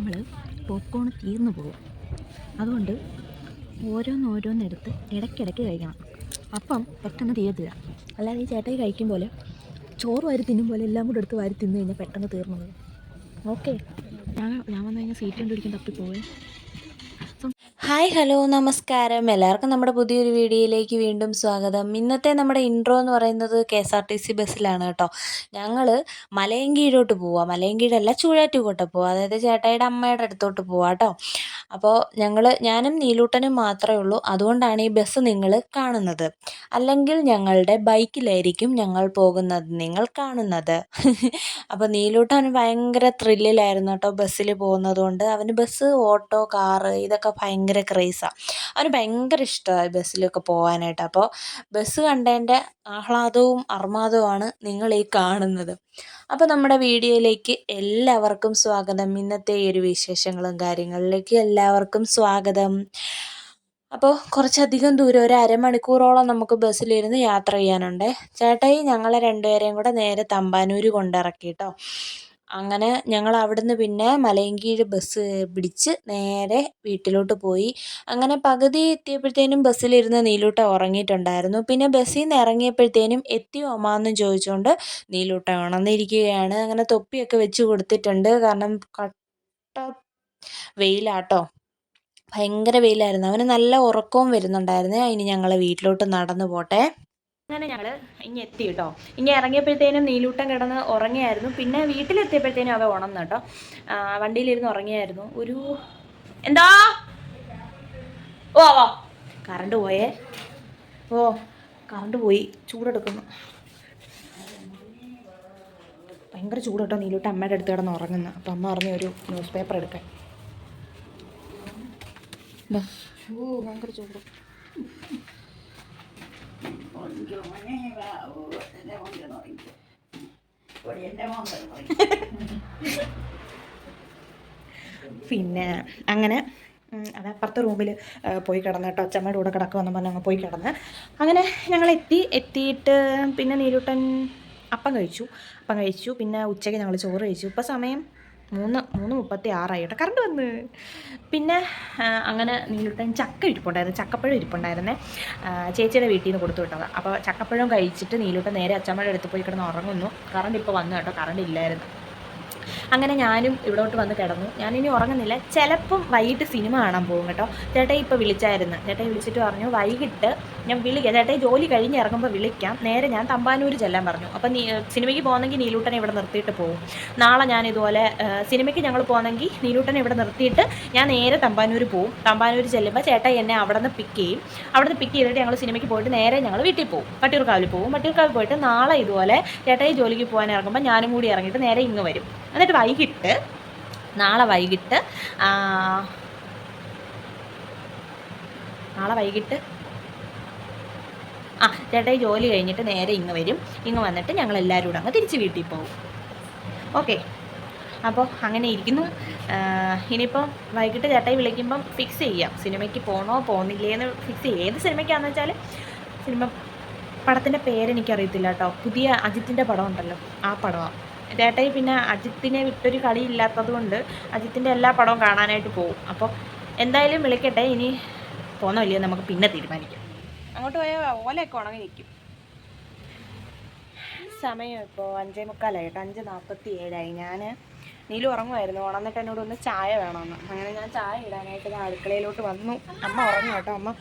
നമ്മൾ പോപ്കോൺ തീർന്നു പോകും. അതുകൊണ്ട് ഓരോന്നോരോന്നെടുത്ത് ഇടയ്ക്കിടയ്ക്ക് കഴിക്കണം. അപ്പം പെട്ടെന്ന് തീരത്തില്ല. അല്ലാതെ ഈ ചേട്ടായി കഴിക്കും പോലെ ചോറ് വാരി തിന്നും പോലെ എല്ലാം കൂടെ എടുത്ത് വാരി തിന്നു കഴിഞ്ഞാൽ പെട്ടെന്ന് തീർന്നു പോകും. ഓക്കെ. ഞാൻ ഞാൻ വന്നു കഴിഞ്ഞാൽ സീറ്റ് കണ്ടുപിടിക്കാൻ തപ്പിപ്പോവേ ഹായ് ഹലോ നമസ്കാരം. എല്ലാവർക്കും നമ്മുടെ പുതിയൊരു വീഡിയോയിലേക്ക് വീണ്ടും സ്വാഗതം. ഇന്നത്തെ നമ്മുടെ ഇൻട്രോ എന്ന് പറയുന്നത് K S R T C ബസ്സിലാണ് കേട്ടോ. ഞങ്ങൾ മലയങ്കീഴോട്ട് പോവാം. മലയങ്കീഴല്ല ചൂഴാറ്റുകോട്ട പോവാം. അതായത് ചേട്ടായിയുടെ അമ്മയുടെ അടുത്തോട്ട് പോവാം കേട്ടോ. അപ്പോൾ ഞങ്ങൾ ഞാനും നീലൂട്ടനും മാത്രമേ ഉള്ളൂ. അതുകൊണ്ടാണ് ഈ ബസ് നിങ്ങൾ കാണുന്നത്. അല്ലെങ്കിൽ ഞങ്ങളുടെ ബൈക്കിലായിരിക്കും ഞങ്ങൾ പോകുന്നത് നിങ്ങൾ കാണുന്നത്. അപ്പോൾ നീലൂട്ടൻ ഭയങ്കര ത്രില്ലിലായിരുന്നു കേട്ടോ ബസ്സിൽ പോകുന്നത് കൊണ്ട്. അവന് ബസ് ഓട്ടോ കാറ് ഇതൊക്കെ ഭയങ്കര ക്രേസാണ് അവന് ഭയങ്കര ഇഷ്ടമായി ബസ്സിലൊക്കെ പോകാനായിട്ട്. അപ്പോൾ ബസ് കണ്ടതിന്റെ ആഹ്ലാദവും അർമാദവുമാണ് നിങ്ങൾ ഈ കാണുന്നത്. അപ്പോൾ നമ്മുടെ വീഡിയോയിലേക്ക് എല്ലാവർക്കും സ്വാഗതം. ഇന്നത്തെ ഈ ഒരു വിശേഷങ്ങളും കാര്യങ്ങളിലേക്ക് എല്ലാവർക്കും സ്വാഗതം. അപ്പോൾ കുറച്ചധികം ദൂരം ഒരു അരമണിക്കൂറോളം നമുക്ക് ബസ്സിലിരുന്ന് യാത്ര ചെയ്യാനുണ്ട്. ചേട്ടായി ഞങ്ങളെ രണ്ടുപേരെയും കൂടെ നേരെ തമ്പാനൂർ കൊണ്ടിറക്കി കേട്ടോ അങ്ങനെ ഞങ്ങൾ അവിടുന്ന് പിന്നെ മലയങ്കീഴ് ബസ് പിടിച്ച് നേരെ വീട്ടിലോട്ട് പോയി. അങ്ങനെ പകുതി എത്തിയപ്പോഴത്തേനും ബസ്സിലിരുന്ന് നീലൂട്ട ഉറങ്ങിയിട്ടുണ്ടായിരുന്നു. പിന്നെ ബസ്സിൽ നിന്ന് ഇറങ്ങിയപ്പോഴത്തേനും എത്തി ഒമാന്ന് ചോദിച്ചുകൊണ്ട് നീലൂട്ട ഉണർന്നിരിക്കുകയാണ്. അങ്ങനെ തൊപ്പിയൊക്കെ വെച്ച് കൊടുത്തിട്ടുണ്ട്. കാരണം കട്ട വെയിലാട്ടോ. ഭയങ്കര വെയിലായിരുന്നു. അവന് നല്ല ഉറക്കവും വരുന്നുണ്ടായിരുന്നു. ഇനി ഞങ്ങൾ വീട്ടിലോട്ട് നടന്നു പോട്ടെ. അങ്ങനെ ഞങ്ങൾ ഇനി എത്തി കേട്ടോ. ഇനി ഇറങ്ങിയപ്പോഴത്തേനും നീലൂട്ടം കിടന്ന് ഉറങ്ങിയായിരുന്നു. പിന്നെ വീട്ടിലെത്തിയപ്പോഴത്തേനും അവ ഉണർന്നു കേട്ടോ. വണ്ടിയിലിരുന്ന് ഉറങ്ങിയായിരുന്നു. ഒരു എന്താ? ഓ ഓ കറണ്ട് പോയേ. ഓ കറണ്ട് പോയി. ചൂടെടുക്കുന്നു. ഭയങ്കര ചൂട് കേട്ടോ നീലൂട്ട അമ്മയുടെ അടുത്ത് കിടന്ന് ഉറങ്ങുന്നു. അപ്പം അമ്മ പറഞ്ഞു ഒരു ന്യൂസ് പേപ്പർ എടുക്കാൻ. ഭയങ്കര ചൂട് പിന്നെ അങ്ങനെ അത് അപ്പുറത്തെ റൂമിൽ പോയി കിടന്ന് കേട്ടോ. അച്ചമ്മയുടെ കൂടെ കിടക്കുമെന്ന് പറഞ്ഞ് അങ്ങ് പോയി കിടന്ന്. അങ്ങനെ ഞങ്ങൾ എത്തി എത്തിയിട്ട് പിന്നെ നീരൂട്ടൻ അപ്പം കഴിച്ചു. അപ്പം കഴിച്ചു പിന്നെ ഉച്ചയ്ക്ക് ഞങ്ങൾ ചോറ് കഴിച്ചു. ഇപ്പോൾ സമയം മൂന്ന് മൂന്ന് മുപ്പത്തി ആറായി കേട്ടോ കറണ്ട് വന്ന്. പിന്നെ അങ്ങനെ നീലിട്ടൻ ചക്ക ഇരിപ്പുണ്ടായിരുന്നു. ചക്കപ്പഴം ഇരിപ്പുണ്ടായിരുന്നേ. ചേച്ചിയുടെ വീട്ടിൽ നിന്ന് കൊടുത്തു വിട്ടത്. അപ്പോൾ ചക്കപ്പഴം കഴിച്ചിട്ട് നീലൂട്ടൻ നേരെ അച്ചമ്മയുടെ അടുത്ത് പോയി കിടന്ന് ഉറങ്ങുന്നു. കറണ്ട് ഇപ്പോൾ വന്നു കേട്ടോ. കറണ്ട് ഇല്ലായിരുന്നു. അങ്ങനെ ഞാനും ഇവിടോട്ട് വന്ന് കിടന്നു. ഞാനിനി ഉറങ്ങുന്നില്ല. ചിലപ്പം വൈകിട്ട് സിനിമ കാണാൻ പോകും കേട്ടോ. ചേട്ടായി ഇപ്പോൾ വിളിച്ചായിരുന്നു. ചേട്ടായി വിളിച്ചിട്ട് പറഞ്ഞു വൈകിട്ട് ഞാൻ വിളിക്കാം. ചേട്ടായി ജോലി കഴിഞ്ഞ് ഇറങ്ങുമ്പോൾ വിളിക്കാം. നേരെ ഞാൻ തമ്പാനൂർ ചെല്ലാൻ പറഞ്ഞു. അപ്പം നീ സിനിമയ്ക്ക് പോകുന്നെങ്കിൽ നീലൂട്ടനെ ഇവിടെ നിർത്തിയിട്ട് പോകും നാളെ ഞാൻ ഇതുപോലെ സിനിമയ്ക്ക് ഞങ്ങൾ പോകുന്നെങ്കിൽ നീലൂട്ടനെ ഇവിടെ നിർത്തിയിട്ട് ഞാൻ നേരെ തമ്പാനൂർ പോകും തമ്പാനൂർ ചെല്ലുമ്പോൾ ചേട്ടായി എന്നെ അവിടെ നിന്ന് പിക്ക് ചെയ്യും. അവിടെ നിന്ന് പിക്ക് ചെയ്തിട്ട് ഞങ്ങൾ സിനിമയ്ക്ക് പോയിട്ട് നേരെ ഞങ്ങൾ വീട്ടിൽ പോകും വട്ടിയൂർക്കാവിൽ പോകും വട്ടിയൂർക്കാവിൽ പോയിട്ട് നാളെ ഇതുപോലെ ചേട്ടായി ജോലിക്ക് പോകാൻ ഇറങ്ങുമ്പോൾ ഞാനും കൂടി ഇറങ്ങിയിട്ട് നേരെ ഇങ്ങ് വരും. എന്നിട്ട് വൈകിട്ട് നാളെ വൈകിട്ട് നാളെ വൈകിട്ട് ആ ചേട്ടായി ജോലി കഴിഞ്ഞിട്ട് നേരെ ഇങ്ങ് വരും. ഇങ്ങ് വന്നിട്ട് ഞങ്ങൾ എല്ലാവരും കൂടെ അങ്ങ് തിരിച്ച് വീട്ടിൽ പോകും. ഓക്കെ. അപ്പോൾ അങ്ങനെ ഇരിക്കുന്നു. ഇനിയിപ്പോൾ വൈകിട്ട് ചേട്ടായി വിളിക്കുമ്പം ഫിക്സ് ചെയ്യാം. സിനിമയ്ക്ക് പോകണോ പോകുന്നില്ലേ എന്ന് ഫിക്സ് ചെയ്യാം. ഏത് സിനിമയ്ക്കാണെന്ന് വെച്ചാൽ സിനിമ പടത്തിന്റെ പേരെനിക്കറിയത്തില്ല കേട്ടോ. പുതിയ അജിത്തിന്റെ പടം ഉണ്ടല്ലോ ആ പടമാണ്. ചേട്ടായി പിന്നെ അജിത്തിനെ വിട്ടൊരു കളി ഇല്ലാത്തത് കൊണ്ട് അജിത്തിന്റെ എല്ലാ പടവും കാണാനായിട്ട് പോകും അപ്പോൾ എന്തായാലും വിളിക്കട്ടെ. ഇനി പോന്നോ ഇല്ലയോ നമുക്ക് പിന്നെ തീരുമാനിക്കാം. അങ്ങോട്ട് പോയാൽ ഓലയൊക്കെ ഉണങ്ങി നിൽക്കും. സമയം ഇപ്പോൾ അഞ്ചേ മുക്കാലായി. കേട്ടോ അഞ്ച് നാൽപ്പത്തി ഏഴായി ഞാൻ നീലു ഉറങ്ങുമായിരുന്നു. ഉണർന്നിട്ട് എന്നോട് ഒന്ന് ചായ വേണമെന്ന്. അങ്ങനെ ഞാൻ ചായ ഇടാനായിട്ട് ഞാൻ അടുക്കളയിലോട്ട് വന്നു. അമ്മ ഉറങ്ങും കേട്ടോ. അമ്മ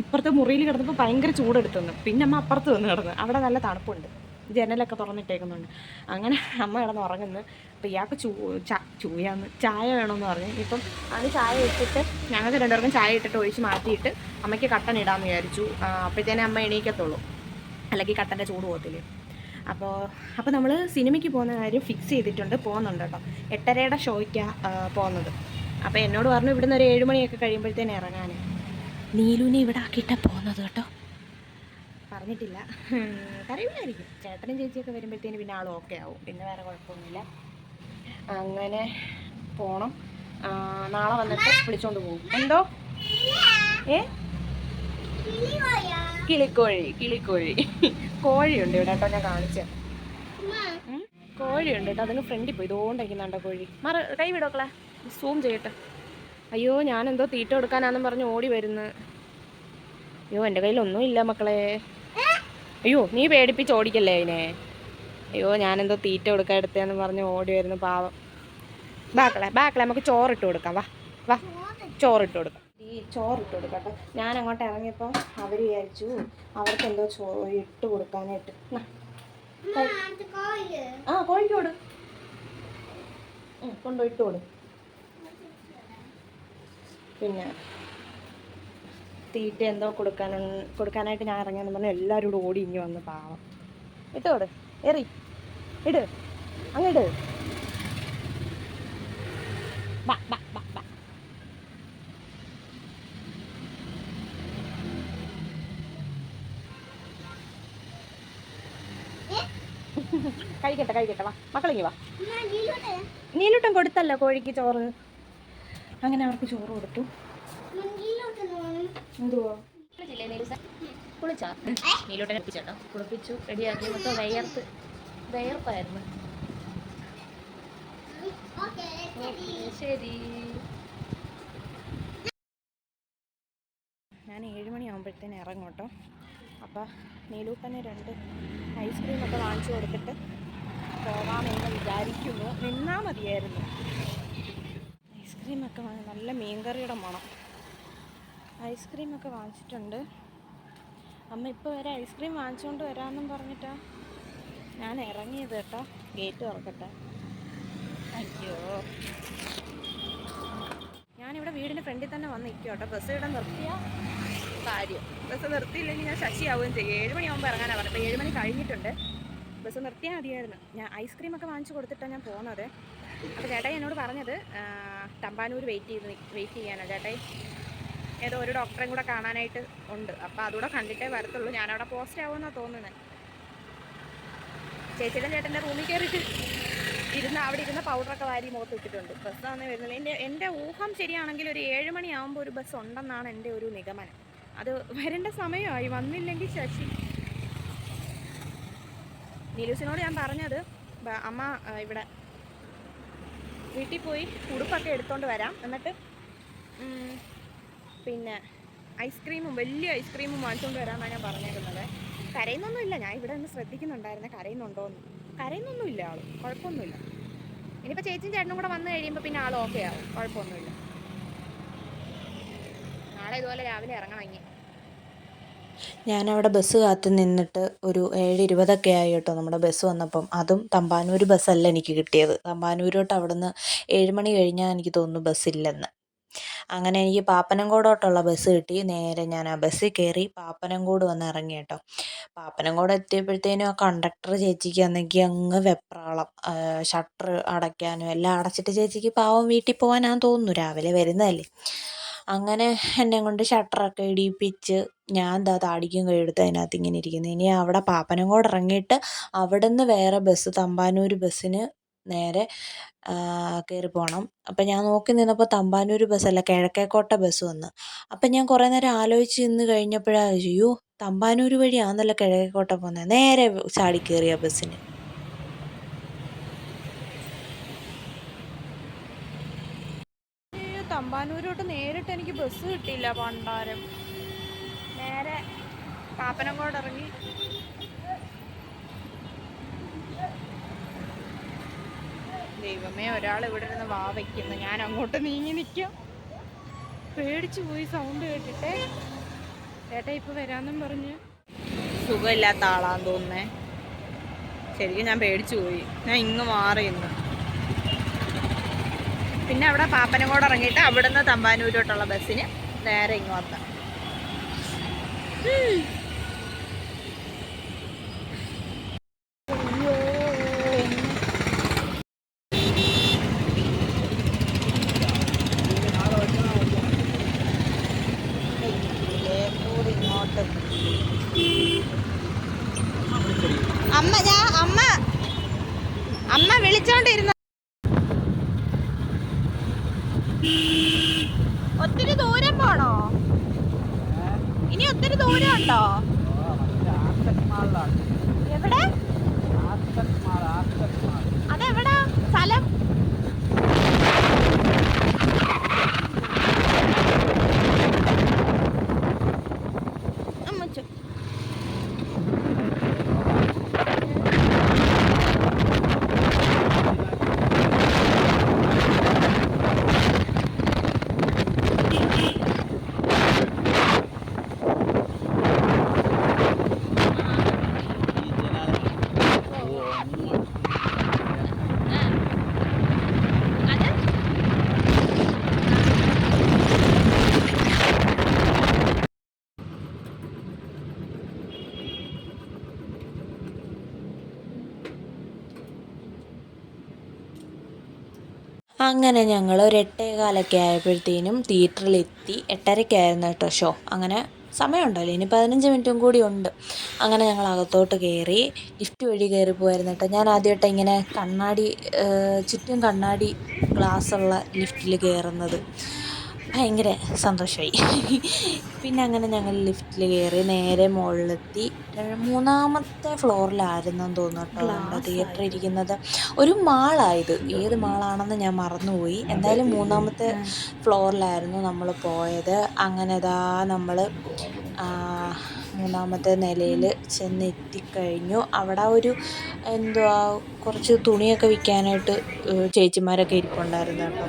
ഇപ്പുറത്തെ മുറിയിൽ കിടന്നപ്പോൾ ഭയങ്കര ചൂടെടുത്തു പിന്നെ അമ്മ അപ്പുറത്ത് വന്ന് കിടന്നു. അവിടെ നല്ല തണുപ്പുണ്ട്. ജനലൊക്കെ തുറന്നിട്ടേക്കുന്നുണ്ട്. അങ്ങനെ അമ്മ കിടന്ന് ഉറങ്ങുന്നു. അപ്പോൾ ഇയാൾക്ക് ചൂ ചൂയാന്ന് ചായ വേണമെന്ന് പറഞ്ഞു. ഇപ്പം അത് ചായ ഇട്ടിട്ട് ഞങ്ങൾക്ക് രണ്ടുപേർക്കും ചായ ഇട്ടിട്ട് ഒഴിച്ച് മാറ്റിയിട്ട് അമ്മയ്ക്ക് കട്ടൻ ഇടാമെന്ന് വിചാരിച്ചു. അപ്പോഴത്തേനെ അമ്മ എണീക്കത്തുള്ളൂ. അല്ലെങ്കിൽ കട്ടന്റെ ചൂട് പോകത്തില്ലേ. അപ്പോൾ അപ്പോൾ നമ്മൾ സിനിമയ്ക്ക് പോകുന്ന കാര്യം ഫിക്സ് ചെയ്തിട്ടുണ്ട്. പോകുന്നുണ്ട് കേട്ടോ. എട്ടരയുടെ ഷോയ്ക്കാണ് പോകുന്നത്. അപ്പോൾ എന്നോട് പറഞ്ഞു ഇവിടുന്ന് ഒരു ഏഴ് മണിയൊക്കെ കഴിയുമ്പോഴത്തേന് ഇറങ്ങാൻ നീലുവിനെ ഇവിടെ ആക്കിയിട്ടാണ് പോകുന്നത് കേട്ടോ. പറഞ്ഞിട്ടില്ല. കറിയില്ലായിരിക്കും ചേട്ടനും ചേച്ചിയൊക്കെ വരുമ്പോഴത്തേന് പിന്നെ ആൾ ഓക്കെ ആവും. പിന്നെ വേറെ കുഴപ്പമൊന്നുമില്ല. അങ്ങനെ പോണം. നാളെ വന്നിട്ട് വിളിച്ചോണ്ട് പോകും. എന്തോ? ഏ? കിളിക്കോഴി കിളിക്കോഴി. കോഴിയുണ്ട് ഇവിടെ കേട്ടോ ഞാൻ കാണിച്ചത് കോഴിയുണ്ട് കേട്ടോ. അതിന് ഫ്രണ്ടിൽ പോയി. ഇതുകൊണ്ടിരിക്കുന്നുണ്ടോ കോഴി? മറ കൈ വിടോക്കളെ സൂം ചെയ്യട്ടെ. അയ്യോ ഞാനെന്തോ തീറ്റ കൊടുക്കാനാന്നും പറഞ്ഞ് ഓടി വരുന്നു. അയ്യോ എന്റെ കയ്യിലൊന്നും ഇല്ല മക്കളെ. അയ്യോ നീ പേടിപ്പിച്ച് ഓടിക്കല്ലേ അതിനെ? അയ്യോ ഞാനെന്തോ തീറ്റ കൊടുക്കാൻ എടുത്തേന്ന് പറഞ്ഞ് ഓടി വരുന്നു പാവം. ബാക്കളെ ബാക്കളെ നമുക്ക് ചോറിട്ട് കൊടുക്കാം. വാ വാ ചോറിട്ട് കൊടുക്കാം. ഈ ചോറിട്ട് കൊടുക്കാം കേട്ടോ. ഞാൻ അങ്ങോട്ട് ഇറങ്ങിയപ്പോൾ അവർ വിചാരിച്ചു അവർക്ക് എന്തോ ചോറ് ഇട്ട് കൊടുക്കാനായിട്ട്. ആ കോഴിക്കോട് കൊണ്ടുപോയി ഇട്ട് കൊടു. പിന്നെ തീറ്റ എന്തോ കൊടുക്കാൻ കൊടുക്കാനായിട്ട് ഞാൻ ഇറങ്ങാന്ന് പറഞ്ഞാൽ എല്ലാവരും കൂടെ ഓടി ഇങ്ങ് വന്ന് പാവം. ഇട്ടോട് എറി ഇട്. അങ്ങിട് ബാ ബാ ബാ ബാ. കഴിക്കട്ടെ കഴിക്കട്ടെ. വാ മക്കളിങ്ങി വാ. നീലൂട്ടം കൊടുത്തല്ലോ കോഴിക്ക് ചോറ്. അങ്ങനെ അവർക്ക് ചോറ് കൊടുത്തു. എന്തുവാ? കുളിച്ചാ നീലോട്ടെ എത്തിച്ചേട്ടോ കുളിപ്പിച്ചു റെഡിയാക്കി. മൊത്തം വയർത്ത് വയർപ്പായിരുന്നു. ശരി. ഞാൻ ഏഴുമണിയാകുമ്പോഴത്തേന് ഇറങ്ങോട്ടോ ഇറങ്ങും കേട്ടോ. അപ്പോൾ നീലൂട്ടന് രണ്ട് ഐസ്ക്രീമൊക്കെ വാങ്ങിച്ചു കൊടുത്തിട്ട് പോകാമെന്ന് വിചാരിക്കുന്നു. നിന്നാൽ മതിയായിരുന്നു. ഐസ്ക്രീമൊക്കെ വാങ്ങി നല്ല മീൻകറിയുടെ മണം. ഐസ്ക്രീമൊക്കെ വാങ്ങിച്ചിട്ടുണ്ട്. അമ്മ ഇപ്പോൾ വരെ ഐസ്ക്രീം വാങ്ങിച്ചുകൊണ്ട് വരാമെന്നും പറഞ്ഞിട്ടാ ഞാൻ ഇറങ്ങിയത് കേട്ടോ. ഗേറ്റ് തുറക്കട്ടെ. അയ്യോ. ഞാനിവിടെ വീടിന്റെ ഫ്രണ്ടിൽ തന്നെ വന്ന് കേട്ടോ. ബസ് ഇവിടെ നിർത്തിയ കാര്യം. ബസ് നിർത്തിയില്ലെങ്കിൽ ഞാൻ ശശിയാവുകയും ചെയ്യും. ഏഴ് മണിയാകുമ്പോൾ ഇറങ്ങാനാണ് പറഞ്ഞത്. അപ്പോൾ ഏഴ് മണി കഴിഞ്ഞിട്ടുണ്ട്. ബസ് നിർത്തിയാൽ മതിയായിരുന്നു. ഞാൻ ഐസ്ക്രീമൊക്കെ വാങ്ങിച്ച് കൊടുത്തിട്ടാണ് ഞാൻ പോകുന്നത് അപ്പോൾ ചേട്ടായി എന്നോട് പറഞ്ഞത് തമ്പാനൂർ വെയിറ്റ് ചെയ്ത് വെയിറ്റ് ചെയ്യാനാണ് ചേട്ടായി ഏതോ ഒരു ഡോക്ടറെയും കൂടെ കാണാനായിട്ട് ഉണ്ട്. അപ്പോൾ അതുകൂടെ കണ്ടിട്ടേ വരത്തുള്ളൂ. ഞാനവിടെ പോസ്റ്റ് ആവുമെന്നാണ് തോന്നുന്നത് ചേച്ചിയുടെ ചേട്ടന്റെ റൂമിൽ കയറിയിട്ട് ഇരുന്ന് അവിടെ ഇരുന്ന പൗഡറൊക്കെ വാരി മുഖത്ത് ഇട്ടിട്ടുണ്ട് വന്ന് വരുന്നത് എന്റെ എന്റെ ഊഹം ശരിയാണെങ്കിൽ ഒരു ഏഴ് മണിയാകുമ്പോൾ ഒരു ബസ് ഉണ്ടെന്നാണ് എന്റെ ഒരു നിഗമനം. അത് വരേണ്ട സമയമായി. വന്നില്ലെങ്കിൽ ശശി. നിലൂസിനോട് ഞാൻ പറഞ്ഞത് അമ്മ ഇവിടെ വീട്ടിൽ പോയി ഉടുപ്പൊക്കെ എടുത്തോണ്ട് വരാം. എന്നിട്ട് പിന്നെ ഐസ്ക്രീമും വലിയ ഐസ്ക്രീമും വാങ്ങിച്ചുകൊണ്ട് വരാമെന്നാണ് ഞാൻ പറഞ്ഞേക്കുന്നത് കരയുന്നൊന്നുമില്ല. ഞാൻ ഇവിടെ ശ്രദ്ധിക്കുന്നുണ്ടായിരുന്നു ശ്രദ്ധിക്കുന്നുണ്ടായിരുന്നെ. കരയുന്നുണ്ടോയെന്ന് കരയുന്നൊന്നുമില്ല ആൾ കുഴപ്പമൊന്നുമില്ല. ഇനിയിപ്പോൾ ചേച്ചിയും ചേട്ടനും കൂടെ വന്നു കഴിയുമ്പോൾ പിന്നെ ആൾ ഓക്കെ ആവും. കുഴപ്പമൊന്നുമില്ല. നാളെ ഇതുപോലെ രാവിലെ ഇറങ്ങണം ഇനി. ഞാനവിടെ ബസ് കാത്ത് നിന്നിട്ട് ഒരു ഏഴ് ഇരുപതൊക്കെ ആയി കേട്ടോ. നമ്മുടെ ബസ് വന്നപ്പം. അതും തമ്പാനൂർ ബസ്സല്ല എനിക്ക് കിട്ടിയത്. തമ്പാനൂരോട്ട് അവിടുന്ന് ഏഴ് മണി കഴിഞ്ഞാൽ എനിക്ക് തോന്നുന്നു ബസ്സില്ലെന്ന് അങ്ങനെ എനിക്ക് പാപ്പനംകോടോട്ടുള്ള ബസ് കിട്ടി. നേരെ ഞാൻ ആ ബസ്സിൽ കയറി പാപ്പനംകോട് വന്ന് ഇറങ്ങി കേട്ടോ. പാപ്പനംകോട് എത്തിയപ്പോഴത്തേനും ആ കണ്ടക്ടർ ചേച്ചിക്ക് അന്നെങ്കിൽ അങ്ങ് വെപ്രാളം. ഷട്ടർ അടയ്ക്കാനും എല്ലാം അടച്ചിട്ട് ചേച്ചിക്ക് പാവം വീട്ടിൽ പോകാനാന്ന് തോന്നുന്നു. രാവിലെ വരുന്നതല്ലേ. അങ്ങനെ എന്നെ കൊണ്ട് ഷട്ടറൊക്കെ ഇടിയിപ്പിച്ച് ഞാൻ എന്താ താടിക്കും കൈയെടുത്ത് അതിനകത്ത് ഇങ്ങനെ ഇരിക്കുന്നു. ഇനി അവിടെ പാപ്പനംകോട് ഇറങ്ങിയിട്ട് അവിടെ നിന്ന് വേറെ ബസ് തമ്പാനൂർ ബസ്സിന് നേരെ കയറി പോകണം അപ്പം ഞാൻ നോക്കി നിന്നപ്പോൾ തമ്പാനൂർ ബസ്സല്ല കിഴക്കേക്കോട്ട ബസ് വന്ന്. അപ്പം ഞാൻ കുറേ നേരം ആലോചിച്ച് നിന്ന് കഴിഞ്ഞപ്പോഴാണ് അയ്യോ തമ്പാനൂർ വഴിയാണെന്നല്ല കിഴക്കേക്കോട്ട പോകുന്നത് നേരെ ചാടി കയറിയ ബസ്സിന്. തമ്പാനൂരോട്ട് നേരിട്ട് എനിക്ക് ബസ് കിട്ടിയില്ല പണ്ടാരം. നേരെ പാപ്പനംകോട് ഇറങ്ങി. ദൈവമേ ഒരാൾ ഇവിടെ ഇരുന്ന് വാ വയ്ക്കുന്നു. ഞാൻ അങ്ങോട്ട് നീങ്ങി നിൽക്കും. പേടിച്ചു പോയി സൗണ്ട് കേട്ടിട്ടേ. ചേട്ടാ ഇപ്പൊ വരാന്നും പറഞ്ഞ്. സുഖമില്ലാത്ത ആളാന്ന് തോന്നുന്നേ. ശരിക്കും ഞാൻ പേടിച്ചു പോയി. ഞാൻ ഇങ്ങ് മാറി ഇന്ന് പിന്നെ അവിടെ പാപ്പനംകോട് ഇറങ്ങിയിട്ട് അവിടുന്ന് തമ്പാനൂരോട്ടുള്ള ബസ്സിന് നേരെ ഇങ്ങ് വന്ന അമ്മ ഞാൻ അമ്മ അമ്മ വിളിച്ചോണ്ടിരുന്ന ഒത്തിരി ദൂരം പോണോ ഇനി ഒത്തിരി ദൂരം ഉണ്ടോ? എവിടെ? അങ്ങനെ ഞങ്ങൾ ഒരു എട്ടേകാലൊക്കെ ആയപ്പോഴത്തേനും തിയേറ്ററിലെത്തി എട്ടരയ്ക്കായിരുന്നു കേട്ടോ ഷോ. അങ്ങനെ സമയമുണ്ടല്ലോ ഇനി പതിനഞ്ച് മിനിറ്റും കൂടി ഉണ്ട്. അങ്ങനെ ഞങ്ങൾ അകത്തോട്ട് കയറി ലിഫ്റ്റ് വഴി കയറി പോയിരുന്നു കേട്ടോ. ഞാൻ ആദ്യമായിട്ട് ഇങ്ങനെ കണ്ണാടി ചുറ്റും കണ്ണാടി ഗ്ലാസ്സുള്ള ലിഫ്റ്റിൽ കയറുന്നത്. ഭയങ്കര സന്തോഷമായി പിന്നെ അങ്ങനെ ഞങ്ങൾ ലിഫ്റ്റിൽ കയറി നേരെ മുകളിലെത്തി മൂന്നാമത്തെ ഫ്ലോറിലായിരുന്നെന്ന് തോന്നുന്നു കേട്ടോ. നമ്മുടെ തിയേറ്റർ ഇരിക്കുന്നത്. ഒരു മാളായത്. ഏത് മാളാണെന്ന് ഞാൻ മറന്നുപോയി. എന്തായാലും മൂന്നാമത്തെ ഫ്ലോറിലായിരുന്നു നമ്മൾ പോയത്. അങ്ങനെ ഇതാ നമ്മൾ മൂന്നാമത്തെ നിലയിൽ ചെന്ന് എത്തിക്കഴിഞ്ഞു അവിടെ ഒരു എന്തുവാ കുറച്ച് തുണിയൊക്കെ വിൽക്കാനായിട്ട് ചേച്ചിമാരൊക്കെ ഇരിപ്പുണ്ടായിരുന്നു കേട്ടോ.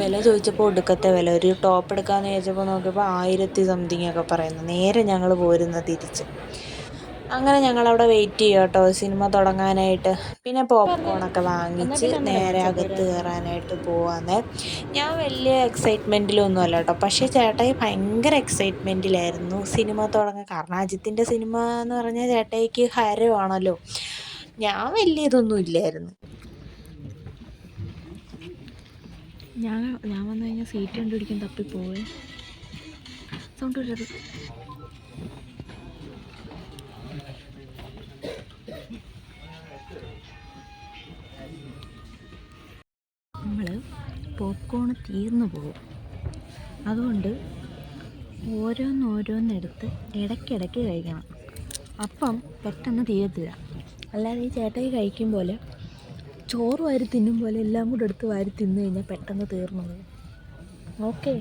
വില ചോദിച്ചപ്പോൾ ഒടുക്കത്തെ വില. ഒരു ടോപ്പ് എടുക്കാമെന്ന് ചോദിച്ചപ്പോൾ നോക്കിയപ്പോൾ ആയിരത്തി സംതിങ് ഒക്കെ പറയുന്നു. നേരെ ഞങ്ങൾ പോരുന്ന തിരിച്ച്. അങ്ങനെ ഞങ്ങൾ അവിടെ വെയിറ്റ് ചെയ്യുക കേട്ടോ സിനിമ തുടങ്ങാനായിട്ട്. പിന്നെ പോപ്കോണൊക്കെ വാങ്ങിച്ച് നേരെ അകത്ത് കയറാനായിട്ട് പോവാന്ന്. ഞാൻ വലിയ എക്സൈറ്റ്മെന്റിലൊന്നും അല്ല കേട്ടോ പക്ഷേ ചേട്ടായി ഭയങ്കര എക്സൈറ്റ്മെന്റിലായിരുന്നു സിനിമ തുടങ്ങാൻ. കാരണം അജിത്തിന്റെ സിനിമ എന്ന് പറഞ്ഞാൽ ചേട്ടായിക്ക് ഹരമാണല്ലോ. ഞാൻ വലിയ ഇതൊന്നും ഇല്ലായിരുന്നു. ഞാൻ ഞാൻ വന്നു കഴിഞ്ഞാൽ സീറ്റ് കണ്ടുപിടിക്കാൻ തപ്പിപ്പോവേ സൗണ്ട് വരരുത് പോപ്കോൺ തീർന്നു പോകും. അതുകൊണ്ട് ഓരോന്നോരോന്നെടുത്ത് ഇടയ്ക്കിടയ്ക്ക് കഴിക്കണം. അപ്പം പെട്ടെന്ന് തീരത്തില്ല. അല്ലാതെ ഈ ചേട്ടയ്ക്ക് കഴിക്കും പോലെ ചോറ് വാരി തിന്നും പോലെ എല്ലാം കൂടെ എടുത്ത് വാരി തിന്നു കഴിഞ്ഞാൽ പെട്ടെന്ന് തീർന്നു ഓക്കെ?